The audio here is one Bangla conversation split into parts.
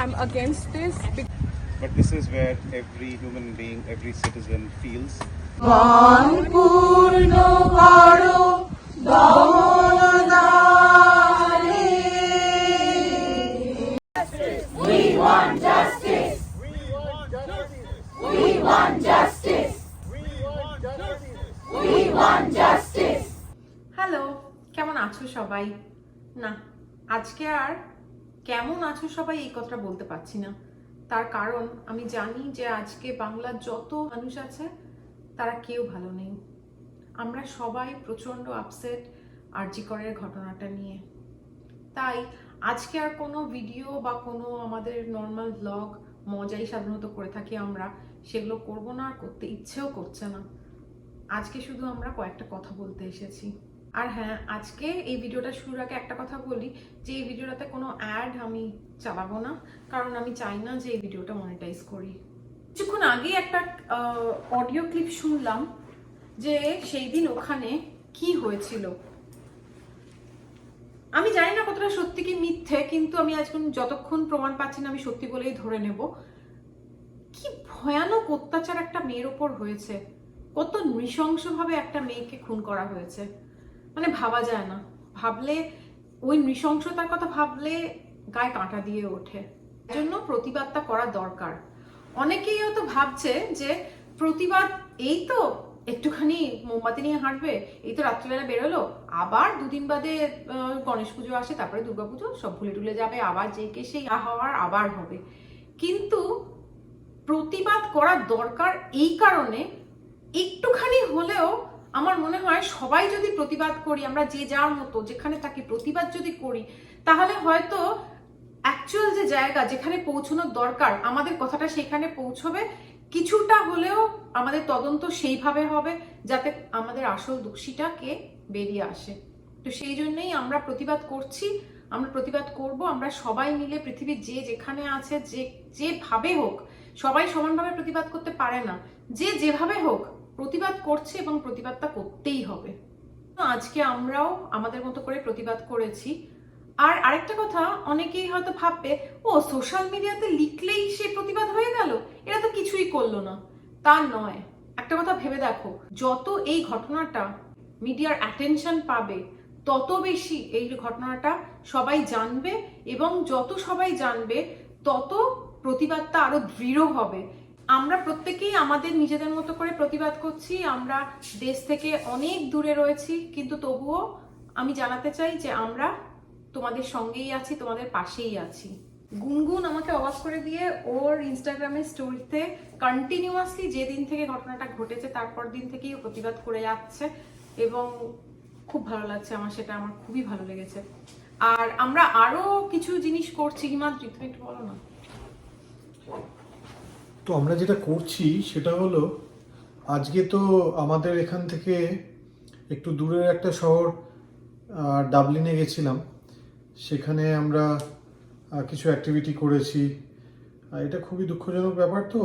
I'm against this. But this is where every human being, every citizen feels hello কেমন আছো সবাই না আজকে আর কেমন আছো সবাই? এই কথাটা বলতে পারছি না। তার কারণ, আমি জানি যে আজকে বাংলার যত মানুষ আছে, তারা কেউ ভালো নেই। আমরা সবাই প্রচণ্ড আপসেট আরজিকরের ঘটনাটা নিয়ে। তাই আজকে আর কোনো ভিডিও বা কোনো আমাদের নর্মাল ব্লগ মজাই সাধারণত করে থাকি আমরা, সেগুলো করব না আর করতে ইচ্ছেও করছে না। আজকে শুধু আমরা কয়েকটা কথা বলতে এসেছি। আর হ্যাঁ আজকে এই ভিডিওটা শুরুর আগে একটা কথা বলি, যে এই ভিডিওটাতে কোনো অ্যাড আমি চালাবো না, কারণ আমি চাই না যে এই ভিডিওটা মনিটাইজ করি। কিছুক্ষণ আগে একটা অডিও ক্লিপ শুনলাম, যে সেই দিন ওখানে কি হয়েছিল। আমি জানি না কতটা সত্যি কি মিথ্যে, কিন্তু আমি আজকে যতক্ষণ প্রমাণ পাচ্ছি না, আমি সত্যি বলেই ধরে নেব। কি ভয়ানক অত্যাচার একটা মেয়ের ওপর হয়েছে। কত নৃশংসভাবে একটা মেয়েকে খুন করা হয়েছে। মানে ভাবা যায় না। ভাবলে ওই নৃশংসতার কথা ভাবলে গায়ে কাঁটা দিয়ে ওঠে। জন্য প্রতিবাদটা করা দরকার। অনেকেই হয়তো ভাবছে যে প্রতিবাদ এই তো একটুখানি মোমবাতি নিয়ে হাঁটবে, এই তো রাত্রিবেলা বেরোলো, আবার দুদিন বাদে গণেশ পুজো আসে, তারপরে দুর্গাপুজো সব ভুলে টুলে যাবে, আবার যে কে সেই আ হওয়ার আবার হবে। কিন্তু প্রতিবাদ করা দরকার এই কারণে, একটুখানি হলেও আমার মনে হয় সবাই যদি প্রতিবাদ করি, আমরা যে যার মতো, যেখানে থাকি প্রতিবাদ যদি করি, তাহলে হয়তো অ্যাকচুয়াল যে জায়গা যেখানে পৌঁছানোর দরকার, আমাদের কথাটা সেখানে পৌঁছবে, কিছুটা হলেও আমাদের তদন্ত সেইভাবে হবে যাতে আমাদের আসল দোষীটাকে বেরিয়ে আসে। তো সেই জন্যই আমরা প্রতিবাদ করছি, আমরা প্রতিবাদ করব, আমরা সবাই মিলে পৃথিবীর যে যেখানে আছে, যে, যেভাবে হোক, সবাই সমানভাবে প্রতিবাদ করতে পারে না। যে যেভাবে হোক প্রতিবাদ করছে এবং প্রতিবাদটা করতেই হবে। আজকে আমরাও আমাদের মতো করে প্রতিবাদ করেছি। আর আরেকটা কথা, অনেকেই হয়তো ভাববে, ও সোশ্যাল মিডিয়াতে লিখলেই সে প্রতিবাদ হয়ে গেল? এরা তো কিছুই করল না। তা নয়। একটা কথা ভেবে দেখো, যত এই ঘটনাটা মিডিয়ার অ্যাটেনশন পাবে, তত বেশি এই ঘটনাটা সবাই জানবে এবং যত সবাই জানবে, তত প্রতিবাদটা আরও দৃঢ় হবে। আমরা প্রত্যেকেই আমাদের নিজেদের মতো করে প্রতিবাদ করছি, আমরা দেশ থেকে অনেক দূরে রয়েছি, কিন্তু তবুও আমি জানাতে চাই যে আমরা তোমাদের সঙ্গেই আছি, তোমাদের পাশেই আছি। গুনগুন আমাকে অবাক করে দিয়ে ওর ইনস্টাগ্রামের স্টোরিতে কন্টিনিউয়াসলি যেদিন থেকে ঘটনাটা ঘটেছে, তারপর দিন থেকেই প্রতিবাদ করে যাচ্ছে এবং খুব ভালো লাগছে আমার, সেটা আমার খুবই ভালো লেগেছে। আর আমরা আরও কিছু জিনিস করছি। হিমাদ্রি তুমি একটু বলো না। তো আমরা যেটা করছি সেটা হলো, আজকে তো আমাদের এখান থেকে একটু দূরের একটা শহর ডাবলিনে গেছিলাম। সেখানে আমরা কিছু অ্যাক্টিভিটি করেছি। এটা খুবই দুঃখজনক ব্যাপার তো।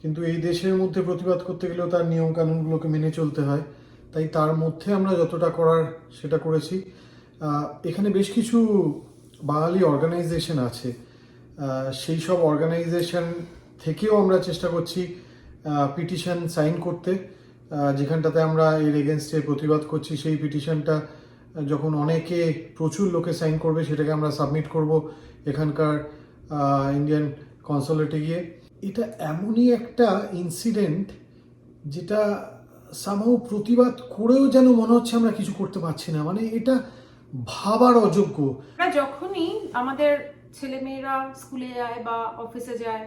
কিন্তু এই দেশের মধ্যে প্রতিবাদ করতে গেলেও তার নিয়ম কানুনগুলোকে মেনে চলতে হয়। তাই তার মধ্যে আমরা যতটা করার সেটা করেছি। এখানে বেশ কিছু বাঙালি অর্গানাইজেশন আছে। সেই সব অর্গানাইজেশন থেকেও আমরা চেষ্টা করছি পিটিশন সাইন করতে। যেখানটাতে আমরা এর এগেনস্টে প্রতিবাদ করছি, সেই পিটিশনটা যখন অনেকে প্রচুর লোকে সাইন করবে, সেটাকে আমরা সাবমিট করব এখানকার ইন্ডিয়ান কনসোলেটে গিয়ে। এটা এমনই একটা ইনসিডেন্ট যেটা সামহাও প্রতিবাদ করেও যেন মনে হচ্ছে আমরা কিছু করতে পারছি না। মানে এটা ভাবার অযোগ্য। যখনই আমাদের ছেলেমেয়েরা স্কুলে যায় বা অফিসে যায়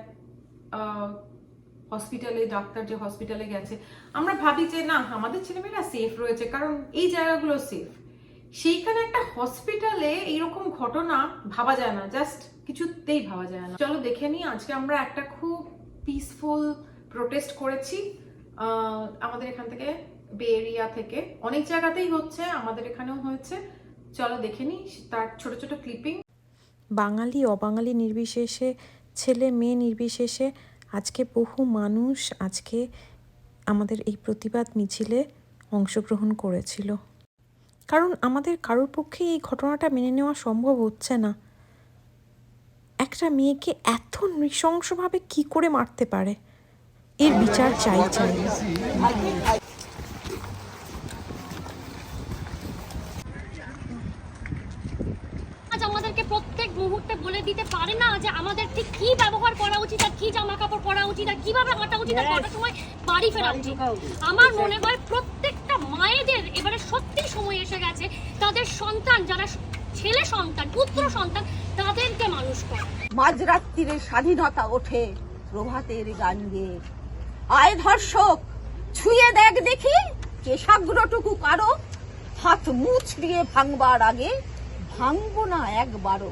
হসপিটালে ডাক্তার যে হসপিটালে গেছে, আমরা ভাবি যে না, আমাদের ছেলেমেয়েরা সেফ রয়েছে, কারণ এই জায়গাগুলো সেফ সেইখানে একটা হসপিটালে এইরকম ঘটনা ভাবা যায় না জাস্ট কিছুতেই ভাবা যায় না। চলো দেখে নিই, আজকে আমরা একটা খুব পিসফুল প্রোটেস্ট করেছি আমাদের এখান থেকে বে এরিয়া থেকে। অনেক জায়গাতেই হচ্ছে, আমাদের এখানেও হয়েছে। চলো দেখে নিই, তার ছোট ছোট ক্লিপিং বাঙালি, অবাঙালি নির্বিশেষে ছেলে মেয়ে নির্বিশেষে আজকে বহু মানুষ আজকে আমাদের এই প্রতিবাদ মিছিলে অংশগ্রহণ করেছিল। কারণ আমাদের কারোর পক্ষে এই ঘটনাটা মেনে নেওয়া সম্ভব হচ্ছে না। একটা মেয়েকে এত নৃশংসভাবে কি করে মারতে পারে? এর বিচার চাই চাই। বলে দিতে পারে না যে আমাদের ঠিক কি ব্যবহার করা উচিত আর কি জামা কাপড় পরা উচিত আর কীভাবে হাঁটা উচিত আর কটার সময় বাড়ি ফেরা উচিত। আমার মনে হয় প্রত্যেকটা মায়েদের এবারে সত্যি সময় এসে গেছে তাদের সন্তান যারা ছেলে সন্তান পুত্র সন্তান তাদেরকে মানুষ করে। মাঝরাত্রিরে স্বাধীনতা ওঠে প্রভাতের গান গেয়ে আয় ধর্ষক ছুঁয়ে দেখ দেখি কেশাগ্রটুকু কারও। হাত মুছ দিয়ে ভাঙবার আগে ভাঙবো না একবারও।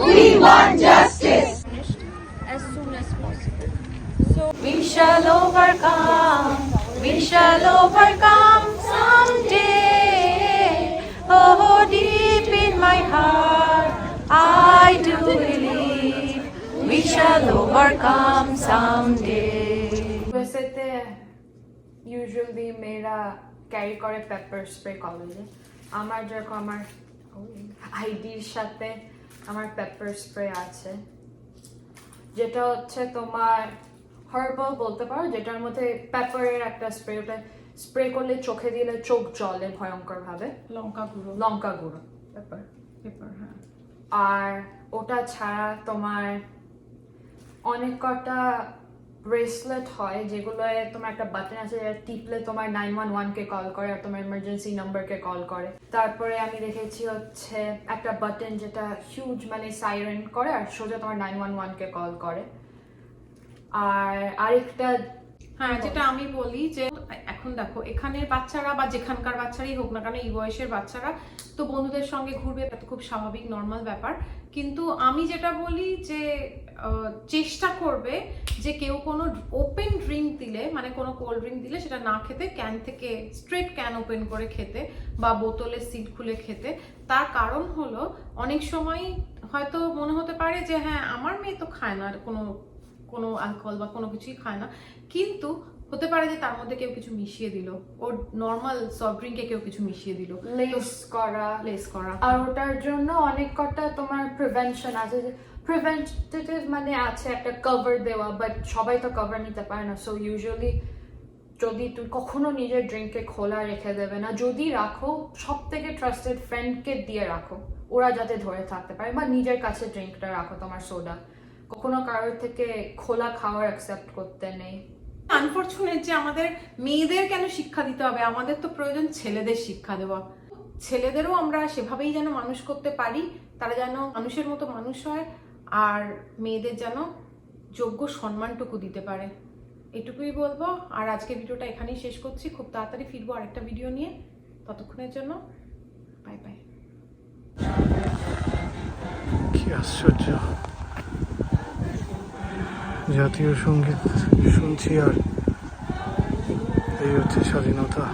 পরশমণি ছোঁয়াও প্রাণে as soon as possible So We shall overcome, we shall overcome someday. Oh, deep in my heart, I do believe we shall overcome someday. ইউএসএতে ইউজুয়ালি মেয়েরা ক্যারি করে পেপার স্প্রে কলেজে আমার যেরকম আমার আইডির সাথে আমার পেপার স্প্রে আছে। যেটা হচ্ছে তোমার হার্বাল বলতে পারো যেটার মধ্যে পেপারের একটা স্প্রে ওটা স্প্রে করলে চোখে দিলে চোখ জলে ভয়ঙ্করভাবে। লঙ্কা গুঁড়ো। লঙ্কা গুঁড়ো। পেপার পেপার হ্যাঁ। আর ওটা ছাড়া তোমার অনেক কটা ব্রেসলেট হয় যেগুলো তোমার একটা বাটন আছে যেটা টিপলে তোমার নাইন ওয়ান ওয়ান কে কল করে আর তোমার ইমার্জেন্সি নাম্বারকে কল করে। তারপরে আমি দেখেছি হচ্ছে একটা বাটন যেটা হিউজ মানে সাইরেন করে আর সোজা তোমার নাইন ওয়ান ওয়ান কে কল করে। আর আরেকটা হ্যাঁ যেটা আমি বলি যে এখন দেখো এখানের বাচ্চারা বা যেখানকার বাচ্চারাই হোক না কেন এই বয়সের বাচ্চারা তো বন্ধুদের সঙ্গে ঘুরবে এটা তো খুব স্বাভাবিক নর্মাল ব্যাপার। কিন্তু আমি যেটা বলি যে চেষ্টা করবে যে কেউ কোনো ওপেন ড্রিঙ্ক দিলে মানে কোনো কোল্ড ড্রিঙ্ক দিলে সেটা না খেতে ক্যান থেকে স্ট্রেট ক্যান ওপেন করে খেতে বা বোতলের সিট খুলে খেতে। তার কারণ হলো অনেক সময় হয়তো মনে হতে পারে যে হ্যাঁ আমার মেয়ে তো খায় না কোনো কোনো অ্যালকোহল বা কোনো কিছুই খায় না। কিন্তু হতে পারে যে তার মধ্যে কেউ কিছু মিশিয়ে দিল ওর নর্মাল সফট ড্রিঙ্কে কেউ কিছু মিশিয়ে দিল। লেস করা। লেস করা। আর ওটার জন্য অনেক কটা তোমার প্রিভেনশন আছে যে প্রিভেন্টেটিভ মানে আছে একটা কভার দেওয়া বাট সবাই তো কভার নিতে পারে না। সো ইউজুয়ালি যদি তুই কখনো নিজের ড্রিঙ্ককে খোলা রেখে দেবে না, যদি রাখো সব থেকে ট্রাস্টেড ফ্রেন্ডকে দিয়ে রাখো, ওরা যাতে ধরে থাকতে পারে, বা নিজের কাছে ড্রিঙ্কটা রাখো তোমার সোডা কখনো কারোর থেকে খোলা খাওয়ার অ্যাকসেপ্ট করতে নেই। আনফর্চুনেট যে আমাদের মেয়েদের কেন শিক্ষা দিতে হবে? আমাদের তো প্রয়োজন ছেলেদের শিক্ষা দেওয়া। ছেলেদেরও আমরা সেভাবেই যেন মানুষ করতে পারি, তারা যেন মানুষের মতো মানুষ হয়। আর মেয়েদের যেন যোগ্য সম্মানটুকু দিতে পারে। এটুকুই বলব। আর আজকে ভিডিওটা এখানেই শেষ করছি। খুব তাড়াতাড়ি ফিরবো আরেকটা ভিডিও নিয়ে। ততক্ষণের জন্য বাই বাই। আশ্চর্য। জাতীয় সংগীত শুনছি আর এই হচ্ছে স্বাধীনতা।